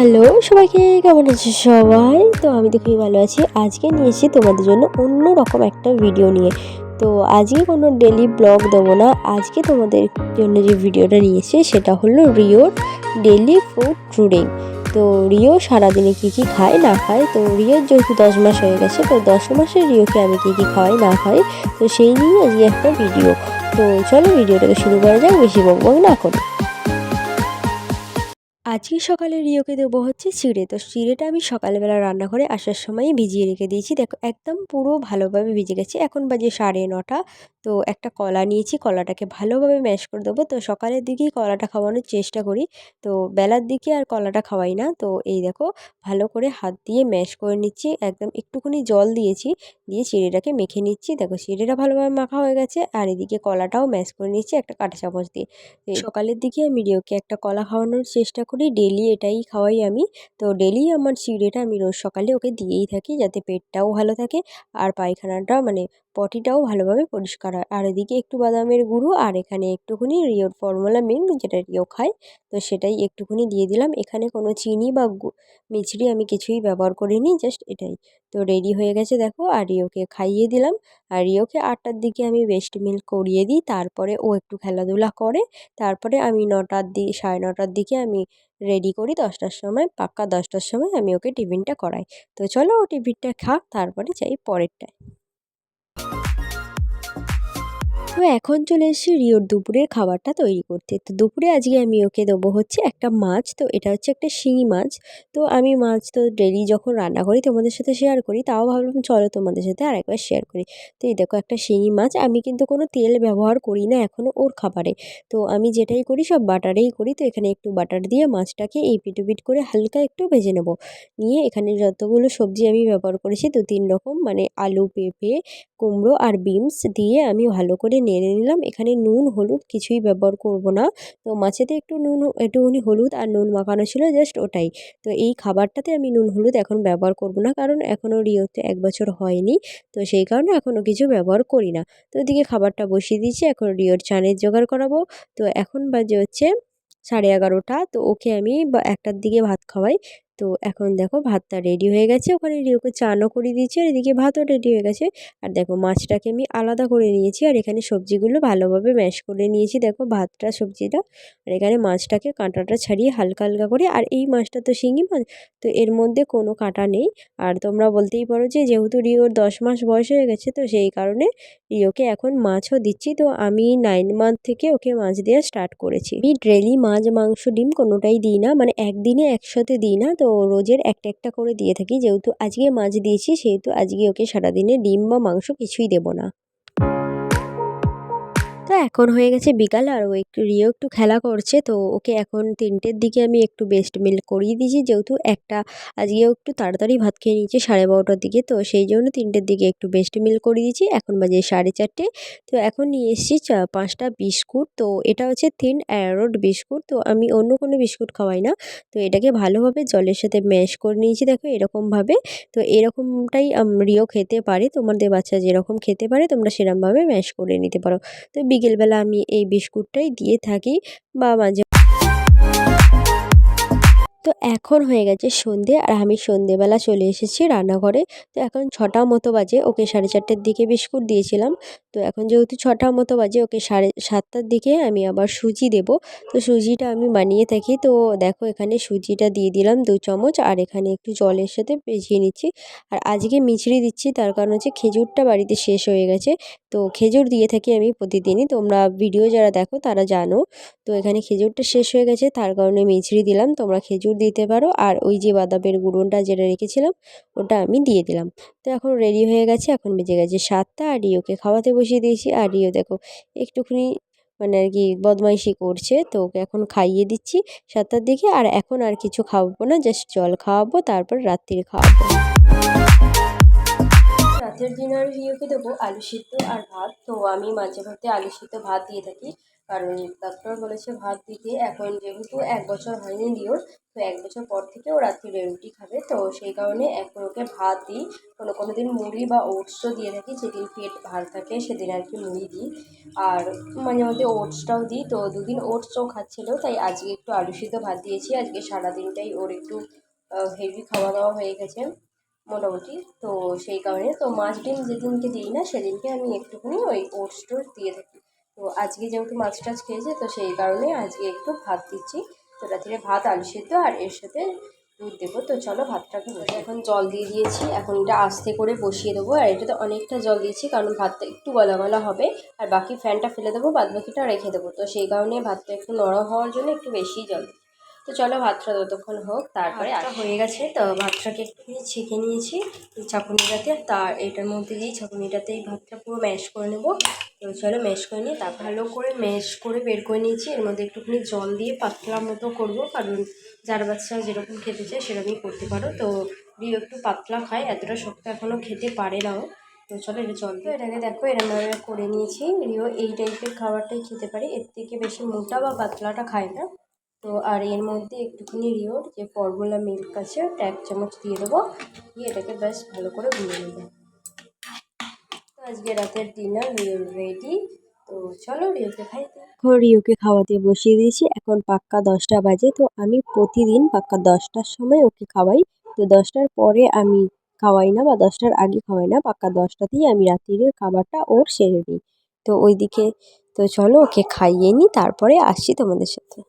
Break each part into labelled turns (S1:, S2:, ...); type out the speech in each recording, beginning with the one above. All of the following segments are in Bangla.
S1: হ্যালো সবাইকে কেমন আছে সবাই? তো আমি তো খুবই ভালো আছি। আজকে নিয়েছি তোমাদের জন্য অন্য রকম একটা ভিডিও নিয়ে। তো আজকে কোনো ডেলি ব্লগ দেবো না। আজকে তোমাদের জন্য যে ভিডিওটা নিয়েছি সেটা হলো রিওর ডেলি ফুড ট্রুডিং তো রিও সারাদিনে কী কী খায়, না খায়? তো রিওর যেহেতু দশ মাস হয়ে গেছে, তো দশ মাসের রিওকে আমি কী কী খাওয়াই, না খাই তো সেই নিয়ে আজকে একটা ভিডিও তো চলো ভিডিওটাকে শুরু করা যাক, বেশি বক বক না করে। আজকে সকালে রিওকে দেবো হচ্ছে চিড়ে তো চিড়েটা আমি সকালবেলা রান্না করে আসার সময় ভিজিয়ে রেখে দিয়েছি। দেখো একদম পুরো ভালোভাবে ভিজে গেছে। এখন বাজে সাড়ে নটা। তো একটা কলা নিয়েছি কলাটাকে ভালোভাবে ম্যাশ করে দেবো। তো সকালের দিকেই কলাটা খাওয়ানোর চেষ্টা করি। তো বেলার দিকে আর কলাটা খাওয়াই না। তো এই দেখো ভালো করে হাত দিয়ে ম্যাশ করে নিচ্ছি। একদম একটুখানি জল দিয়েছি দিয়ে চিড়েটাকে মেখে নিচ্ছি। দেখো চিড়েটা ভালোভাবে মাখা হয়ে গেছে। আর এদিকে কলাটাও ম্যাশ করে নিচ্ছি একটা কাঁটা চামচ দিয়ে। সকালের দিকে আমি রিওকে একটা কলা খাওয়ানোর চেষ্টা করি। ডেলি এটাই খাওয়াই আমি। তো ডেলি আমার চিড়েটা আমি রোজ সকালে ওকে দিয়েই থাকি যাতে পেটটাও ভালো থাকে আর পায়খানাটা মানে পটিটাও ভালোভাবে পরিষ্কার হয়। আর এদিকে একটু বাদামের গুঁড়ো আর এখানে একটুখানি রিওর ফর্মুলা মিল্ক যেটা রিও খায়, তো সেটাই একটুখানি দিয়ে দিলাম। এখানে কোনো চিনি বা মিছরি আমি কিছুই ব্যবহার করিনি জাস্ট এটাই। তো রেডি হয়ে গেছে দেখো, আর রিওকে খাইয়ে দিলাম। আর রিওকে আটটার দিকে আমি বেস্ট মিল্ক করিয়ে দিই, তারপরে ও একটু খেলাধুলা করে। তারপরে আমি নটার দিকে সাড়ে নটার দিকে আমি রেডি করি দশটার সময়, পাক্কা দশটার সময় আমি ওকে টিফিনটা করাই। তো চলো ও টিফিনটা খাক তারপরে যাই পরেরটায়। তো এখন চলে এসেছি রিওর দুপুরের খাবারটা তৈরি করতে। তো দুপুরে আজকে আমি ওকে দেবো হচ্ছে একটা মাছ, তো এটা হচ্ছে একটা শিঙি মাছ। তো আমি মাছ তো ডেলি যখন রান্না করি তোমাদের সাথে শেয়ার করি, তাও ভাবলাম চলো তোমাদের সাথে আর একবার শেয়ার করি। তো এই দেখো একটা শিঙি মাছ, আমি কিন্তু কোনো তেল ব্যবহার করি না এখনও ওর খাবারে। তো আমি যেটাই করি সব বাটারেই করি, তো এখানে একটু বাটার দিয়ে মাছটাকে এই পিটুপিট করে হালকা একটু ভেজে নেব। নিয়ে এখানে যতগুলো সবজি আমি ব্যবহার করেছি, দু তিন রকম মানে আলু, পেঁপে, কুমড়ো আর বিনস দিয়ে আমি ভালো করে নেড়ে নিলাম। এখানে নুন, হলুদ কিছুই ব্যবহার করব না। তো মাছেতে একটু নুন একটুখানি হলুদ আর নুন মাখানো ছিল জাস্ট ওটাই। তো এই খাবারটাতে আমি নুন, হলুদ এখন ব্যবহার করব না কারণ এখনও রিওতে এক বছর হয়নি। তো সেই কারণে এখনও কিছু ব্যবহার করি না। তো ওদিকে খাবারটা বসিয়ে দিয়েছি। এখন রিওর চানের জোগাড় করাবো। তো এখন বাজে হচ্ছে সাড়ে এগারোটা। তো ওকে আমি একটার দিকে ভাত খাওয়াই। তো এখন দেখো ভাতটা রেডি হয়ে গেছে। ওখানে রিওকে চানও করে দিয়েছি আর এদিকে ভাতও রেডি হয়ে গেছে। আর দেখো মাছটাকে আমি আলাদা করে নিয়েছি আর এখানে সবজিগুলো ভালোভাবে ম্যাশ করে নিয়েছি। দেখো ভাতটা, সবজিটা আর এখানে মাছটাকে কাঁটাটা ছাড়িয়ে হালকা হালকা করে আর এই মাছটা তো শিঙি মাছ, তো এর মধ্যে কোনো কাঁটা নেই। আর তোমরা বলতেই পারো যে যেহেতু রিওর দশ মাস বয়স হয়ে গেছে, তো সেই কারণে রিওকে এখন মাছও দিচ্ছি। তো আমি নাইন মান্থ থেকে ওকে মাছ দেওয়া স্টার্ট করেছি। আমি ডেলি মাছ, মাংস, ডিম কোনোটাই দিই না। মানে একদিনে একসাথে দিই না। তো রোজের একটা একটা করে দিয়ে থাকি। যেহেতু আজকে মাছ দিয়েছি, সেহেতু আজকে ওকে সারাদিনে ডিম বা মাংস কিছুই দেবো না। তো এখন হয়ে গেছে বিকাল আর ও একটু রিও একটু খেলা করছে, তো ওকে এখন তিনটের দিকে আমি একটু বেস্ট মিল করিয়ে দিয়েছি। যেহেতু একটা আজকেও একটু তাড়াতাড়ি ভাত খেয়ে নিয়েছে সাড়ে বারোটার দিকে, তো সেই জন্য তিনটের দিকে একটু বেস্ট মিল করিয়ে দিয়েছি। এখন বাজে সাড়ে চারটে, তো এখন নিয়ে এসেছি পাঁচটা বিস্কুট, তো এটা হচ্ছে থিন অ্যারোড বিস্কুট, তো আমি অন্য কোনো বিস্কুট খাওয়াই না। তো এটাকে ভালোভাবে জলের সাথে ম্যাশ করে নিয়েছি, দেখো এরকমভাবে। তো এরকমটাই রিও খেতে পারে, তোমাদের বাচ্চা যেরকম খেতে পারে, তোমরা সেরমভাবে ম্যাশ করে নিতে পারো। তো বিকেলবেলা আমি এই বিস্কুটটাই দিয়ে থাকি বা মাঝে এখন হয়ে গেছে সন্ধে আর আমি সন্ধেবেলা চলে এসেছি রান্নাঘরে। তো এখন ছটা মতো বাজে, ওকে সাড়ে চারটের দিকে বিস্কুট দিয়েছিলাম। তো এখন যেহেতু ছটা মতো বাজে, ওকে সাড়ে সাতটার দিকে আমি আবার সুজি দেব। তো সুজিটা আমি বানিয়ে থাকি। তো দেখো এখানে সুজিটা দিয়ে দিলাম দু চামচ আর এখানে একটু জলের সাথে পেঁচিয়ে নিচ্ছি। আর আজকে মিছরি দিচ্ছি, তার কারণ হচ্ছে খেজুরটা বাড়িতে শেষ হয়ে গেছে। তো খেজুর দিয়ে থাকি আমি প্রতিদিনই, তোমরা ভিডিও যারা দেখো তারা জানো। তো এখানে খেজুরটা শেষ হয়ে গেছে, তার কারণে মিছরি দিলাম। তোমরা খেজুর দিতে পারো। আর ওই যে বাদামের গুঁড়োটা যেটা রেখেছিলাম, ওটা আমি দিয়ে দিলাম। তো এখন রেডি হয়ে গেছে, এখন বেজে গেছে সাতটা আর রিওকে খাওয়াতে বসিয়ে দিয়েছি। আর রিও দেখো একটুখানি মানে আর কি বদমাইশি করছে, তো ওকে এখন খাইয়ে দিচ্ছি সাতটার দিকে। আর এখন আর কিছু খাওয়াবো না জাস্ট জল খাওয়াবো, তারপর রাত্রির খাওয়াবো। রাতের ডিনার রিওকে দেবো আলু সিদ্ধ আর ভাত। তো আমি মাঝে মধ্যে আলু সিদ্ধ ভাত দিয়ে থাকি। কারণ ডাক্তার বলেছে ভাত দিতে এখন যেহেতু এক বছর হয়নি রিওর তো এক বছর পর থেকে ও রাত্রিরে রুটি খাবে। তো সেই কারণে এখন ওকে ভাত দিই। কোনো কোনো দিন মুড়ি বা ওটসও দিয়ে থাকি, যেদিন পেট ভার থাকে সেদিন আর কি মুড়ি দিই। আর মাঝে মধ্যে ওটসটাও দিই। তো দুদিন ওটসও খাচ্ছিলো, তাই আজকে একটু আলু সিদ্ধ ভাত দিয়েছি। আজকে সারাদিনটাই ওর একটু হেভি খাওয়া দাওয়া হয়ে গেছে মোটামুটি। তো সেই কারণে, তো মাছ ডিম যেদিনকে দিই না, সেদিনকে আমি একটুখানি ওই ওটস টোটস দিয়ে থাকি। তো আজকে যেহেতু মাছ টাছ খেয়েছে তো সেই কারণে আজকে একটু ভাত দিচ্ছি। তো রাত্রে ভাত আলু সেদ্ধ আর এর সাথে দুধ দেবো। তো চলো ভাতটাকে বসে এখন জল দিয়ে দিয়েছি। এখন এটা আস্তে করে বসিয়ে দেবো আর এটাতে অনেকটা জল দিয়েছি কারণ ভাতটা একটু গলা গলা হবে। আর বাকি ফ্যানটা ফেলে দেবো বাদ বাকিটা রেখে দেবো। তো সেই কারণে ভাতটা একটু নরম হওয়ার জন্য একটু বেশি জল। তো চলো ভাতটা ততক্ষণ হোক তারপরে ভাতটা হয়ে গেছে। তো ভাতটাকে একটুখানি ছেঁকে নিয়েছি ছাঁকুনিটাতে। তার এটার মধ্যে দিয়ে ছাঁকুনিটাতেই ভাতটা পুরো ম্যাশ করে নেব। তো চলো ম্যাশ করে নিয়ে তা ভালো করে ম্যাশ করে বের করে নিয়েছি। এর মধ্যে একটুখানি জল দিয়ে পাতলা মতো করব কারণ যার বাচ্চা যেরকম খেতে চায় সেরকমই করতে পারো। তো রিও একটু পাতলা খায় এতটা শক্ত এখনও খেতে পারে নাও তো চলো এটা জল দিয়ে এটাকে দেখো এরমভাবে করে নিয়েছি। রিও এই টাইপের খাবারটাই খেতে পারে এর থেকে বেশি মোটা বা পাতলাটা খায় না। তো আর এর মধ্যে একটুখানি রিওর, যে ফর্মুলা মিল্ক আছে, ওটা এক চামচ দিয়ে দেবো। দিয়ে এটাকে বেশ ভালো করে গুলে নেব। তো আজকে রাতের ডিনার রিওর রেডি তো চলো রিওকে খাইতে এখন রিওকে খাওয়াতে বসিয়ে দিয়েছি। এখন পাক্কা দশটা বাজে, তো আমি প্রতিদিন পাক্কা দশটার সময় ওকে খাওয়াই। তো দশটার পরে আমি খাওয়াই না বা দশটার আগে খাওয়াই না, পাক্কা দশটাতেই আমি রাত্রিরের খাবারটা ওর সেরে দিই তো ওইদিকে, তো চলো ওকে খাইয়ে নিই, তারপরে আসছি তোমাদের সাথে।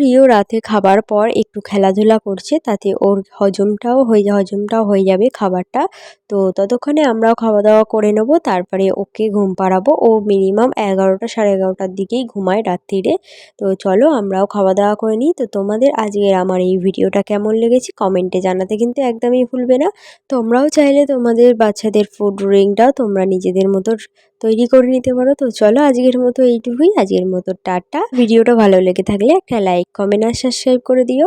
S1: রিও রাতে খাবার পর একটু খেলাধুলা করছে, তাতে ওর হজমটাও হয়ে হজমটাও হয়ে যাবে খাবারটা। তো ততক্ষণে আমরাও খাওয়া দাওয়া করে নেব, তারপরে ওকে ঘুম পাড়াবো। ও মিনিমাম এগারোটা সাড়ে এগারোটার দিকেই ঘুমায় রাত্রিরে। তো চলো আমরাও খাওয়া দাওয়া করে নিই। তো তোমাদের আজকের আমার এই ভিডিওটা কেমন লেগেছে কমেন্টে জানাতে কিন্তু একদমই ভুলবে না। তোমরাও চাইলে তোমাদের বাচ্চাদের ফুড ড্রিঙ্কটাও তোমরা নিজেদের মতো তৈরি করে নিতে পারো। তো চলো আজকের মতো এইটুকুই। আজকের মতো টাটা। ভিডিওটা ভালো লেগে থাকলে একটা লাইক কমেন্ট আর সাবস্ক্রাইব করে দিও।